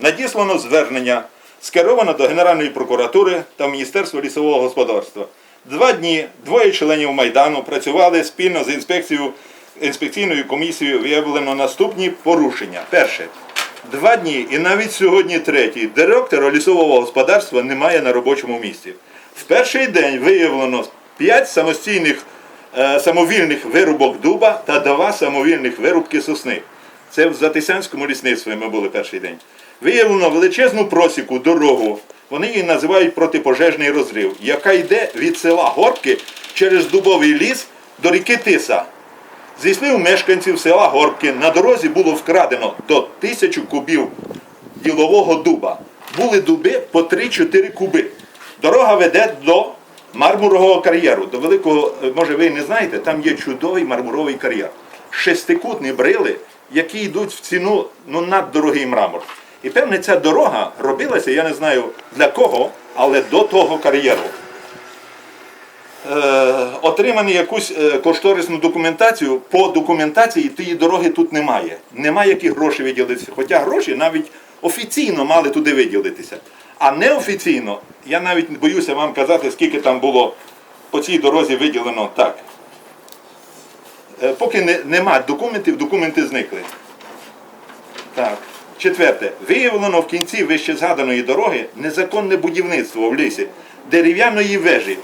Надіслано звернення, скеровано до Генеральної прокуратури та Міністерства лісового господарства. Два дні двоє членів Майдану працювали спільно з інспекцією, інспекційною комісією. Виявлено наступні порушення. Перше. Два дні і навіть сьогодні третій директора лісового господарства немає на робочому місці. В перший день виявлено 5 самостійних е, самовільних вирубок дуба та два самовільних вирубки сосни. Це в Затисянському лісництві ми були перший день. Виявлено величезну просіку, дорогу. Вони її називають протипожежний розрив, яка йде від села Горбки через дубовий ліс до ріки Тиса. Зі слів мешканців села Горбки на дорозі було вкрадено до тисячі кубів ділового дуба. Були дуби по 3-4 куби. Дорога веде до мармурового кар'єру. До великого, е, може ви не знаєте, там є чудовий мармуровий кар'єр. Шестикутні брили, які йдуть в ціну ну, наддорогий мрамор. І певне, ця дорога робилася, я не знаю для кого, але до того кар'єру е, отримати якусь е, кошторисну документацію. По документації тієї дороги тут немає. Немає яких грошей виділитися. Хоча гроші навіть офіційно мали туди виділитися. А неофіційно, я навіть боюся вам казати, скільки там було по цій дорозі виділено так. Е, Поки не, нема документів, документи зникли. Так. Четверте. Виявлено в кінці вище згаданої дороги незаконне будівництво в лісі дерев'яної вежі.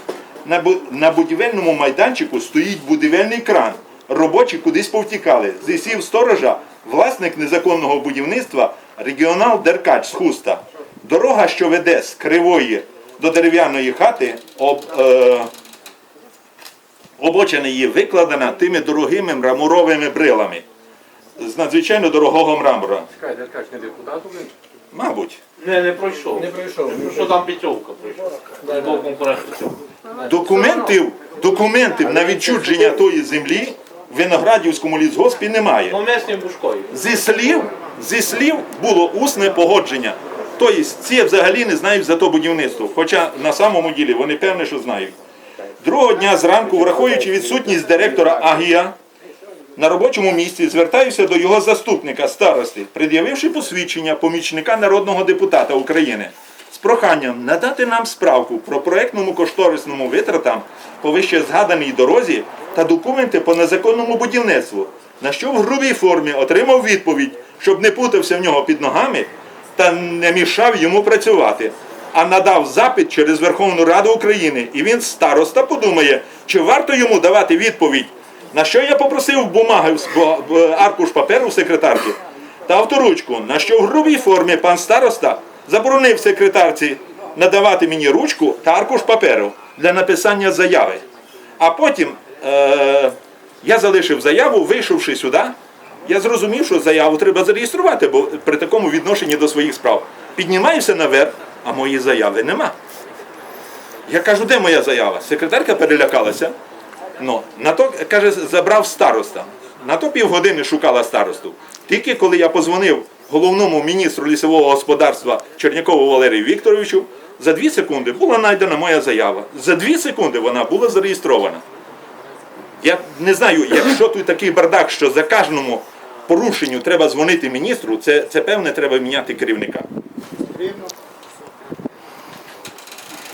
На, бу- на будівельному майданчику стоїть будівельний кран. Робочі кудись повтікали. Зі слів сторожа, власник незаконного будівництва регіонал Деркач з Хуста. Дорога, що веде з кривої до дерев'яної хати, об, е, обочина її викладена тими дорогими мраморовими брилами з надзвичайно дорогого мрамора. Чекай, Деркач не депутат один? Мабуть. Не, не пройшов. Не пройшов. Що там п'ятьовка пройшла? Документів, документів на відчудження тої землі в Виноградівському лісгоспі немає. Ну, бушкою. Зі слів, зі слів було усне погодження. Тобто ці взагалі не знають за то будівництво. Хоча на самому ділі вони певне, що знають. Другого дня зранку, враховуючи відсутність директора АГІА, на робочому місці звертаюся до його заступника старости, пред'явивши посвідчення помічника народного депутата України з проханням надати нам справку про проектному кошторисному витратам по вище згаданій дорозі та документи по незаконному будівництву, на що в грубій формі отримав відповідь, щоб не путався в нього під ногами та не мішав йому працювати. А надав запит через Верховну Раду України, і він староста подумає, чи варто йому давати відповідь на що я попросив бумаги аркуш паперу в секретарки та авторучку, на що в грубій формі пан староста заборонив секретарці надавати мені ручку та аркуш паперу для написання заяви. А потім е- я залишив заяву, вийшовши сюди, я зрозумів, що заяву треба зареєструвати, бо при такому відношенні до своїх справ. Піднімаюся наверх, а моєї заяви нема. Я кажу, де моя заява? Секретарка перелякалася. Ну, на то, каже, забрав староста. На то півгодини шукала старосту. Тільки коли я позвонив головному міністру лісового господарства Чернякову Валерію Вікторовичу, за дві секунди була знайдена моя заява. За дві секунди вона була зареєстрована. Я не знаю, якщо тут такий бардак, що за кожному порушенню треба дзвонити міністру, це, це певне треба міняти керівника.